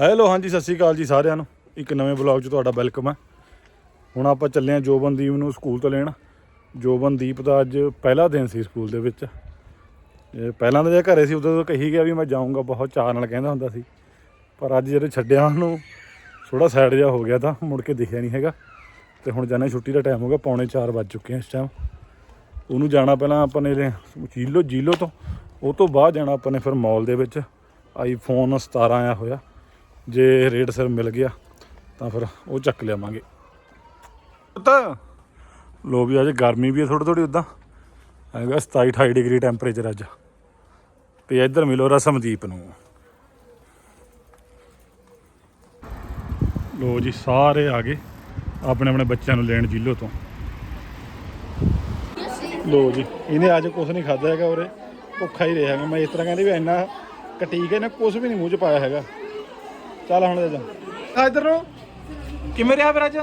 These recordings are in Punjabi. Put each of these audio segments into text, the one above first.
ਹੈਲੋ ਹਾਂਜੀ, ਸਤਿ ਸ਼੍ਰੀ ਅਕਾਲ ਜੀ ਸਾਰਿਆਂ ਨੂੰ। ਇੱਕ ਨਵੇਂ ਬਲੌਗ 'ਚ ਤੁਹਾਡਾ ਵੈਲਕਮ ਹੈ। ਹੁਣ ਆਪਾਂ ਚੱਲੇ ਹਾਂ ਜੋਬਨਦੀਪ ਨੂੰ ਸਕੂਲ ਤੋਂ ਲੈਣ। ਜੋਬਨਦੀਪ ਦਾ ਅੱਜ ਪਹਿਲਾ ਦਿਨ ਸੀ ਸਕੂਲ ਦੇ ਵਿੱਚ। ਪਹਿਲਾਂ ਤਾਂ ਜੇ ਘਰੇ ਸੀ, ਉਦੋਂ ਤਾਂ ਕਹੀ ਗਿਆ ਵੀ ਮੈਂ ਜਾਊਂਗਾ, ਬਹੁਤ ਚਾਅ ਨਾਲ ਕਹਿੰਦਾ ਹੁੰਦਾ ਸੀ। ਪਰ ਅੱਜ ਜਦੋਂ ਛੱਡਿਆ ਉਹਨੂੰ ਥੋੜਾ ਸਾਈਡ ਜਿਹਾ ਹੋ ਗਿਆ ਤਾਂ ਮੁੜ ਕੇ ਦਿਖਿਆ ਨਹੀਂ ਹੈਗਾ। ਤੇ ਹੁਣ ਜਾਣਾ ਛੁੱਟੀ ਦਾ ਟਾਈਮ ਹੋ ਗਿਆ, ਪੌਣੇ 4 ਵੱਜ ਚੁੱਕੇ ਆ ਇਸ ਟਾਈਮ ਉਹਨੂੰ ਜਾਣਾ ਪਹਿਲਾਂ ਆਪਾਂ ਨੇ ਜੀਲੋ ਜੀਲੋ ਤੋਂ। ਉਹ ਤੋਂ ਬਾਅਦ ਜਾਣਾ ਆਪਾਂ ਨੇ ਫਿਰ ਮਾਲ ਦੇ ਵਿੱਚ। ਆਈਫੋਨ 17 ਆਇਆ ਹੋਇਆ। ਜੇ ਰੇਟ ਸਿਰ ਮਿਲ ਗਿਆ ਤਾਂ ਫਿਰ ਉਹ ਚੱਕ ਲਿਆਵਾਂਗੇ। ਤਾਂ ਲੋ ਵੀ ਅੱਜ ਗਰਮੀ ਵੀ ਹੈ ਥੋੜੀ ਥੋੜੀ ਉਦਾਂ ਹੈਗਾ 27 28 ਡਿਗਰੀ ਟੈਂਪਰੇਚਰ ਅੱਜ। ਤੇ ਇੱਧਰ ਮਿਲੋ ਰਸਮਦੀਪ ਨੂੰ। ਲੋ ਜੀ ਸਾਰੇ ਆ ਗਏ ਆਪਣੇ ਆਪਣੇ ਬੱਚਿਆਂ ਨੂੰ ਲੈਣ ਜਿੱਲੋ ਤੋਂ। ਲੋ ਜੀ ਇਹਨੇ ਅੱਜ ਕੁਝ ਨਹੀਂ ਖਾਦਾ ਹੈਗਾ ਉਰੇ। ਭੁੱਖਾ ਹੀ ਰਿਹਾ ਹੈਗਾ। ਮੈਂ ਇਸ ਤਰ੍ਹਾਂ ਕਹਿੰਦੀ ਵੀ ਇੰਨਾ ਕਟੀਕ ਇਹਨੇ ਕੁਝ ਵੀ ਨਹੀਂ ਮੂੰਹ 'ਚ ਪਾਇਆ ਹੈਗਾ। ਚੱਲ ਹੁਣ ਦੇ ਜਾ ਆ ਇੱਧਰ ਨੂੰ ਕਿਵੇਂ ਰਿਹਾ ਫਿਰ ਅੱਜ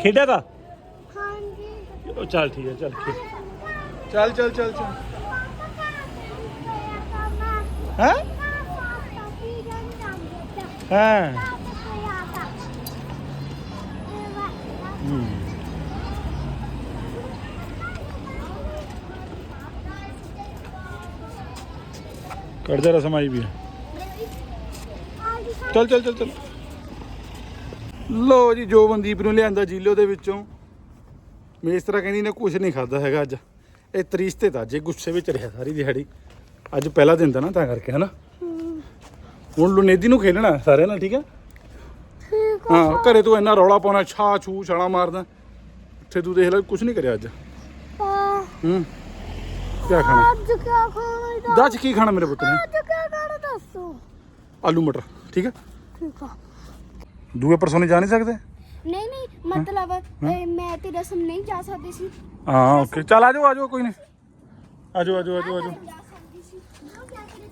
ਖੇਡਿਆ ਤਾਂ ਉਹ ਚੱਲ ਠੀਕ ਹੈ ਚੱਲ ਖੇਡ ਚੱਲ ਚੱਲ ਚੱਲ ਚੱਲ ਹੈ ਹਾਂ ਹੂੰ। ਕੱਢ ਜਾ ਰਸਮ ਆਈ ਵੀ ਹੈ ਚੱਲ ਚੱਲ ਚੱਲ ਚੱਲ। ਲੋ ਜੀ ਜੋ ਮਨਦੀਪ ਨੂੰ ਲਿਆਂਦਾ ਜੀਲੋ ਦੇ ਵਿੱਚੋਂ। ਮੇਸਤਰਾ ਕਹਿੰਦੀ ਨੇ ਕੁਝ ਨਹੀਂ ਖਾਦਾ ਹੈਗਾ ਅੱਜ। ਇਹ ਤਰੀਸਤੇ ਤਾਂ ਜੇ ਗੁੱਸੇ ਵਿੱਚ ਰਿਹਾ ਸਾਰੀ ਦਿਹਾੜੀ। ਅੱਜ ਪਹਿਲਾ ਦਿਨ ਤਾਂ ਨਾ ਤਾਂ ਕਰਕੇ ਹਨਾ। ਹੁਣ ਲੁਨੇਦੀ ਨੂੰ ਖੇਲਣਾ ਸਾਰਿਆਂ ਨਾਲ ਠੀਕ ਹੈ? ਹਾਂ ਘਰੇ ਤੂੰ ਇੰਨਾ ਰੌਲਾ ਪਾਉਣਾ ਛਾ ਛੂ ਛਾਲਾ ਮਾਰਦਾ। ਇੱਥੇ ਤੂੰ ਦੇਖ ਲੈ ਕੁਝ ਨਹੀਂ ਕਰਿਆ ਅੱਜ। ਹੂੰ। ਕੀ ਖਾਣਾ? ਅੱਜ ਕਿਆ ਖਾਣਾ ਦੱਸ ਕੀ ਖਾਣਾ ਮੇਰੇ ਪੁੱਤ ਨੇ? ਅੱਜ ਕਿਆ ਖਾਣਾ ਦੱਸੋ? ਆਲੂ ਮਟਰ। ਠੀਕ ਹੈ ਠੀਕ ਆ। ਦੂਏ ਪਰਸੋਂ ਨਹੀਂ ਜਾ ਨਹੀਂ ਸਕਦੇ? ਨਹੀਂ ਨਹੀਂ ਮਤਲਬ ਇਹ ਮੈਂ ਤੇ ਰਸਮ ਨਹੀਂ ਜਾ ਸਕਦੀ ਸੀ। ਹਾਂ ਓਕੇ। ਚੱਲ ਆ ਜਾਓ ਆ ਜਾਓ ਕੋਈ ਨਹੀਂ। ਆ ਜਾਓ ਆ ਜਾਓ ਆ ਜਾਓ ਆ ਜਾਓ। ਜਾ ਸਕਦੀ ਸੀ। ਨਾ ਕਿਆ ਕਰੇ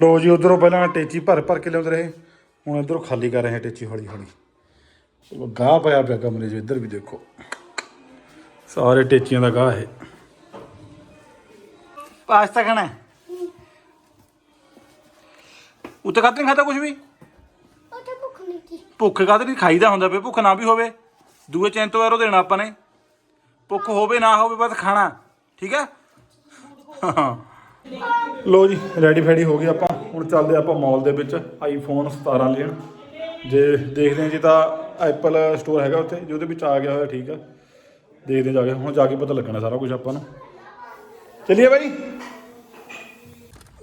ਤੂੰ ਲੋ ਜੀ ਉਧਰੋਂ ਪਹਿਲਾਂ ਟੇਚੀ ਭਰ ਭਰ ਕੇ ਲਿਆਉਂਦੇ ਰਹੇ। ਹੁਣ ਇਧਰੋਂ ਖਾਲੀ ਕਰ ਰਹੇ ਹਾਂ ਟੇਚੀ ਹੌਲੀ ਹੌਲੀ। ਗਾਹ ਪਿਆ ਪਿਆ ਕਮਰੇ 'ਚ ਇੱਧਰ ਵੀ ਦੇਖੋ। ਸਾਰੇ ਟੇਚੀਆਂ ਦਾ ਗਾਹ ਹੈ ਪਾਸਤਾ ਖਾਣਾ ਉੱਤੇ ਕਾਹਤੇ ਨਹੀਂ ਖਾਦਾ ਕੁਝ ਵੀ? ਉੱਥੇ ਭੁੱਖ ਨਹੀਂ ਸੀ। ਭੁੱਖ ਕਾਹਤੇ ਨਹੀਂ ਖਾਈਦਾ ਹੁੰਦਾ ਫੇ ਭੁੱਖ ਨਾ ਵੀ ਹੋਵੇ। ਦੂਏ ਚੈਨ ਤੋਂ ਐਰੋ ਦੇਣਾ ਆਪਾਂ ਨੇ। ਭੁੱਖ ਹੋਵੇ ਨਾ ਹੋਵੇ ਬਸ ਖਾਣਾ। ਠੀਕ ਹੈ? ਹਾਂ ਲੋ ਜੀ ਰੈਡੀ ਫੈਡੀ ਹੋ ਗਏ ਆਪਾਂ। ਹੁਣ ਚੱਲਦੇ ਆਪਾਂ ਮਾਲ ਦੇ ਵਿੱਚ ਆਈਫੋਨ 17 ਲੈਣ। ਜੇ ਦੇਖਦੇ ਹਾਂ ਜੀ ਤਾਂ ਐਪਲ ਸਟੋਰ ਹੈਗਾ ਉੱਥੇ ਜੇ ਉਹਦੇ ਵਿੱਚ ਆ ਗਿਆ ਹੋਇਆ ਠੀਕ ਆ ਦੇਖਦੇ ਹਾਂ ਜਾ ਕੇ। ਹੁਣ ਜਾ ਕੇ ਪਤਾ ਲੱਗਣਾ ਸਾਰਾ ਕੁਝ ਆਪਾਂ ਨੂੰ। ਚਲਿਏ ਬਾਈ।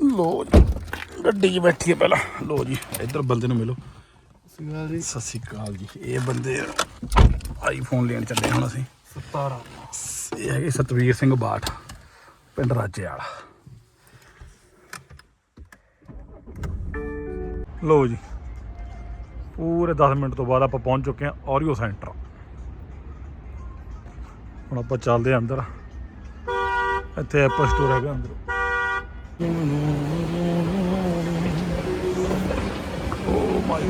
ਲੋ ਜੀ। ਗੱਡੀ 'ਚ ਬੈਠੀਏ ਪਹਿਲਾਂ। ਲੋ ਜੀ ਇੱਧਰ ਬੰਦੇ ਨੂੰ ਮਿਲੋ। ਸਤਿ ਸ਼੍ਰੀ ਅਕਾਲ ਜੀ। ਇਹ ਬੰਦੇ ਆਈਫੋਨ ਲੈਣ ਚੱਲੇ ਹੁਣ ਅਸੀਂ। 17 ਇਹ ਹੈਗੇ ਸਤਵੀਰ ਸਿੰਘ ਬਾਠ ਪਿੰਡ ਰਾਜੇ ਵਾਲਾ ਲੋ ਜੀ ਪੂਰੇ 10 ਮਿੰਟ ਤੋਂ ਬਾਅਦ ਆਪਾਂ ਪਹੁੰਚ ਚੁੱਕੇ ਹਾਂ ਔਰੀਓ ਸੈਂਟਰ ਹੁਣ ਆਪਾਂ ਚੱਲਦੇ ਹਾਂ ਅੰਦਰ। ਇੱਥੇ ਐਪਲ ਸਟੋਰ ਹੈਗਾ ਅੰਦਰ।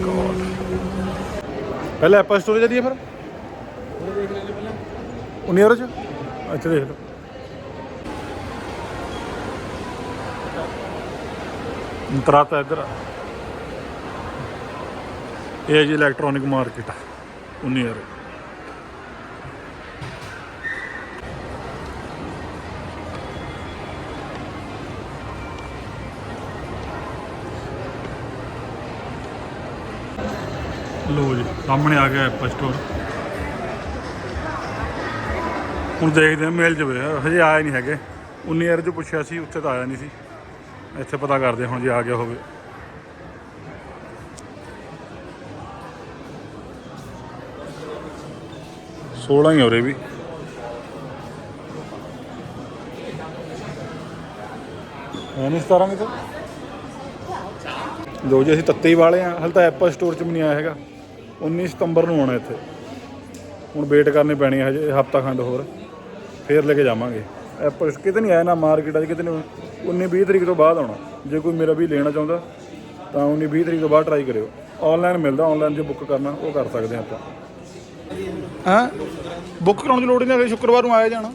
ਗॉड ਪਹਿਲਾਂ ਐਪਲ ਸਟੋਰ ਚੱਲੀਏ ਫਿਰ। ਦੇਖ ਲੈਂਦੇ ਪਹਿਲਾਂ 19 ਚ? ਅੱਛਾ, ਦੇਖ ਲਓ। ਅੰਤਰਾ ਤਾਂ ਇੱਧਰ ਆ। ਇਹ ਹੈ ਜੀ ਇਲੈਕਟ੍ਰੋਨਿਕ ਮਾਰਕੀਟ 19 ਯਾਰ ਲੋ ਜੀ, ਸਾਹਮਣੇ ਆ ਗਿਆ ਐਪਲ ਸਟੋਰ ਹੁਣ ਦੇਖਦੇ ਹਾਂ, ਮਿਲ ਜਵੇ। ਹਜੇ ਆਏ ਨਹੀਂ ਹੈਗੇ। 19 ਯਾਰ ਜੋ ਪੁੱਛਿਆ ਸੀ, ਉੱਥੇ ਤਾਂ ਆਇਆ ਨਹੀਂ ਸੀ। ਇੱਥੇ ਪਤਾ ਕਰਦੇ ਹੁਣ ਜੇ ਆ ਗਿਆ ਹੋਵੇ। ਸੋਲਾਂ ਹੀ ਹੋ ਵੀ। ਹੈ ਨਹੀਂ 17 ਨਹੀਂ ਤਾਂ ਜੀ, ਅਸੀਂ ਤੱਤੇ ਹੀ ਵਾਲੇ ਆ ਹਲ ਤਾਂ ਐਪਲ ਸਟੋਰ ਚ ਵੀ ਨਹੀਂ ਆਇਆ ਹੈਗਾ। 19 ਸਤੰਬਰ ਨੂੰ ਆਉਣਾ ਇੱਥੇ। ਹੁਣ ਵੇਟ ਕਰਨੀ ਪੈਣੀ ਹੈ ਹਜੇ ਹਫਤਾ ਖੰਡ ਹੋਰ। ਫੇਰ ਲੈ ਕੇ ਜਾਵਾਂਗੇ। ਐਪਲ ਕਿਤੇ ਨਹੀਂ ਆਇਆ ਨਾ ਮਾਰਕੀਟ 'ਚ ਕਿਤੇ ਨਹੀਂ 19 20 ਤਰੀਕ ਤੋਂ ਬਾਅਦ ਆਉਣਾ। ਜੇ ਕੋਈ ਮੇਰਾ ਵੀ ਲੈਣਾ ਚਾਹੁੰਦਾ, ਤਾਂ 19 20 ਤਰੀਕ ਤੋਂ ਬਾਅਦ ਟਰਾਈ ਕਰਿਓ। ਆਨਲਾਈਨ ਮਿਲਦਾ ਆਨਲਾਈਨ ਜੇ ਬੁੱਕ ਕਰਨਾ, ਉਹ ਕਰ ਸਕਦੇ ਹਾਂ ਆਪਾਂ। ਹਾਂ? ਬੁੱਕ ਕਰਾਉਣ ਦੀ ਲੋੜ ਨਹੀਂ, ਅਗਲੇ ਸ਼ੁੱਕਰਵਾਰ ਨੂੰ ਆਇਆ ਜਾਣਾ।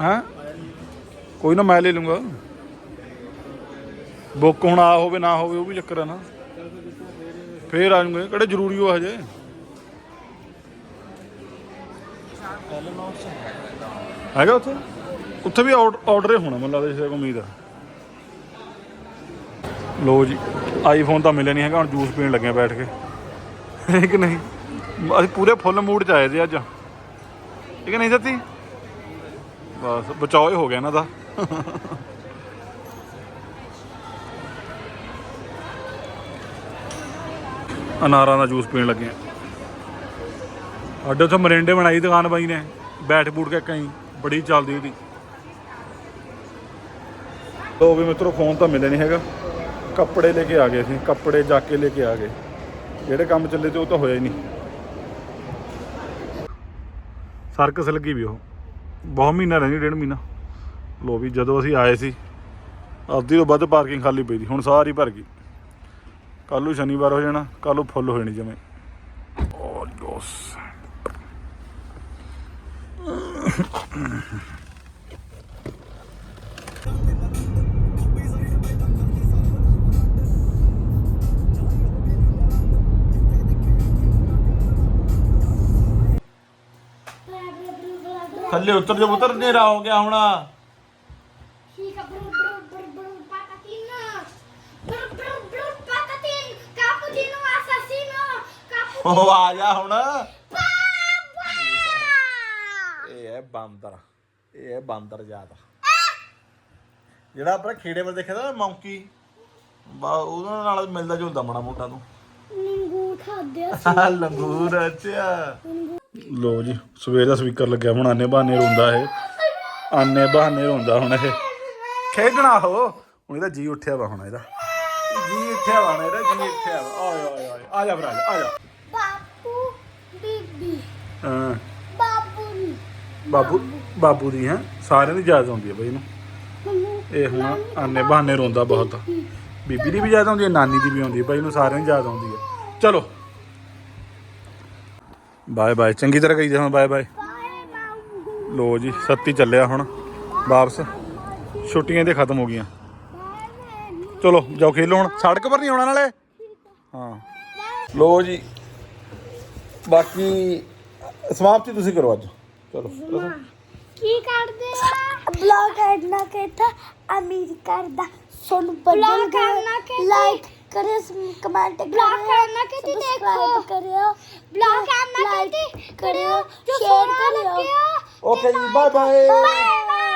ਹਾਂ? ਕੋਈ ਨਾ ਮੈਂ ਲੈ ਲੂੰਗਾ। ਬੁੱਕ ਹੁਣ ਆ ਹੋਵੇ, ਨਾ ਹੋਵੇ, ਉਹ ਵੀ ਚੱਕਰ ਹੈ ਨਾ। ਫੇਰ ਆ ਜਾਊਂਗੇ। ਕਿਹੜੇ ਜ਼ਰੂਰੀ ਹੋ ਹਜੇ? ਹੈਗਾ ਉੱਥੇ? ਉੱਥੇ ਵੀ ਆਰਡਰ ਹੀ ਹੋਣਾ ਮੈਨੂੰ ਲੱਗਦਾ ਜਿਸੇ ਕੋ ਉਮੀਦ ਆ। ਲੋ ਜੀ ਆਈਫੋਨ ਤਾਂ ਮਿਲਿਆ ਨਹੀਂ ਹੈਗਾ, ਹੁਣ ਜੂਸ ਪੀਣ ਲੱਗਿਆ ਬੈਠ ਕੇ। ਹੈ ਕਿ ਨਹੀਂ? ਅਸੀਂ ਪੂਰੇ ਫੁੱਲ ਮੂਡ ਚ ਆਏ ਸੀ ਅੱਜ। ਠੀਕ ਹੈ ਨਹੀਂ ਸੱਤੀ ਬਸ, ਬਚਾਓ ਹੀ ਹੋ ਗਿਆ ਇਹਨਾਂ ਦਾ। ਅਨਾਰਾਂ ਦਾ ਜੂਸ ਪੀਣ ਲੱਗੇ ਆ। ਅੱਡੇ ਤੋਂ ਮਰਿੰਡੇ ਬਣਾਈ ਦੁਕਾਨ ਬਾਈ ਨੇ, ਬੈਠ ਬੂਟ ਕੇ ਕਈ ਬੜੀ ਚੱਲਦੀ ਉਹਦੀ। ਲੋ ਵੀ ਮਿੱਤਰੋ ਫੋਨ ਤਾਂ ਮਿਲਿਆ ਨਹੀਂ ਹੈਗਾ। ਕੱਪੜੇ ਲੈ ਕੇ ਆ ਗਏ ਸੀ ਕੱਪੜੇ ਜਾ ਕੇ ਲੈ ਕੇ ਆ ਗਏ। ਜਿਹੜੇ ਕੰਮ ਚੱਲੇ ਤੇ ਉਹ ਤਾਂ ਹੋਇਆ ਹੀ ਨਹੀਂ। ਸਰਕਸ ਲੱਗੀ ਵੀ ਉਹ। ਬਹੁਤ ਮਹੀਨਾ ਰਹਿੰਦੀ ਡੇਢ ਮਹੀਨਾ। ਲੋ ਵੀ ਜਦੋਂ ਅਸੀਂ ਆਏ ਸੀ, ਅੱਧੀ ਤੋਂ ਵੱਧ ਪਾਰਕਿੰਗ ਖਾਲੀ ਪਈ ਸੀ, ਹੁਣ ਸਾਰੀ ਭਰ ਗਈ। ਕੱਲ ਨੂੰ ਸ਼ਨੀਵਾਰ ਹੋ ਜਾਣਾ ਕੱਲ ਨੂੰ ਫੁੱਲ ਹੋ ਜਾਣੀ ਜਿਵੇਂ ਓ ਯੋਸ ਥੱਲੇ ਉਤਰ ਜਾ ਉਤਰ ਨੇਰਾ ਹੋ ਗਿਆ ਹੁਣ। Chica, brum, brum, brum, brum, ਉਹ ਆ ਜਾ ਹੁਣ! ਇਹ ਹੈ ਬਾਂਦਰ। ਇਹ ਹੈ ਬਾਂਦਰ ਜਾਤ। ਜਿਹੜਾ ਆਪਣਾ ਖੇੜੇ ਵੱਲ ਦੇਖਿਆ ਤਾਂ ਮੌਂਕੀ। ਬਾ ਉਹਨਾਂ ਨਾਲ ਮਿਲਦਾ ਜੁਲਦਾ ਮਾੜਾ ਮੋਟਾ ਨੂੰ ਖਾਦਿਆ ਲੰਗੂਰ ਅੱਛਾ। ਲੋ ਜੀ ਸਵੇਰ ਦਾ ਸਪੀਕਰ ਲੱਗਿਆ ਹੁਣ ਆਨੇ ਬਹਾਨੇ ਰੋਂਦਾ ਇਹ। ਆਨੇ ਬਹਾਨੇ ਰੋਂਦਾ ਹੁਣ ਇਹ। ਖੇਡਣਾ ਹੋ। ਹੁਣ ਇਹਦਾ ਜੀ ਉੱਠਿਆ ਵਾ ਹੁਣ ਇਹਦਾ। ਜੀ ਉੱਠਿਆ ਵਾ ਇਹਦਾ ਜੀ ਉੱਠਿਆ ਵਾ। ਆਏ ਆਏ ਆਏ। ਆ ਜਾ ਭਰਾ ਆ ਜਾ। ਬੀਬੀ ਬਾਬੂ ਨੀ। ਬਾਬੂ ਬਾਬੂ ਦੀ ਹੈ? ਸਾਰਿਆਂ ਦੀ ਯਾਦ ਆਉਂਦੀ ਹੈ ਬਈ ਇਹਨੂੰ। ਮੈਨੂੰ ਇਹ ਹੁਣ ਆਨੇ ਬਹਾਨੇ ਰੋਂਦਾ ਬਹੁਤ। ਬੀਬੀ ਦੀ ਵੀ ਯਾਦ ਆਉਂਦੀ ਹੈ ਨਾਨੀ ਦੀ ਵੀ ਆਉਂਦੀ ਹੈ। ਭਾਈ ਨੂੰ ਸਾਰਿਆਂ ਦੀ ਯਾਦ ਆਉਂਦੀ ਹੈ। ਚਲੋ। Bye bye. ਚੰਗੀ ਤਰ੍ਹਾਂ ਕਹੀ ਜਾ ਹੁਣ ਬਾਏ ਬਾਏ। ਬਾਏ ਮਾਮੂ ਲੋ ਜੀ ਸੱਤੀ ਚੱਲਿਆ ਹੁਣ। ਵਾਪਸ। ਛੁੱਟੀਆਂ ਤੇ ਖਤਮ ਹੋ ਗਈਆਂ। ਬਾਏ ਚਲੋ ਜਾਓ ਖੇਲੋ ਹੁਣ। ਸੜਕ ਪਰ ਨਹੀਂ ਆਉਣਾ ਨਾਲੇ। ਹਾਂ। ਲੋ ਜੀ। ਬਾਕੀ ਸਮਾਪਤੀ ਤੁਸੀਂ ਕਰੋ ਅੱਜ। ਚਲੋ। ਕੀ ਕਰਦੇ ਆ? ਬਲੌਗ ਕਰਨਾ ਕਿਤਾ ਅਮੀਰ ਕਰਦਾ ਸੁਣ ਬਦਲ ਗਿਆ ਲਾਈਕ ਕਰਿਓ। ਕਮੈਂਟ ਕਰਿਓ ਬਲੌਗ ਕਰਨਾ ਕਿਤੇ ਦੇਖੋ? ਕਰਿਓ। ਬਲੌਗ ਕਰਨਾ ਕਿਤੇ ਕਰਿਓ। ਸ਼ੇਅਰ ਕਰਿਓ। ਓਕੇ ਜੀ ਬਾਏ ਬਾਏ ਬਾਏ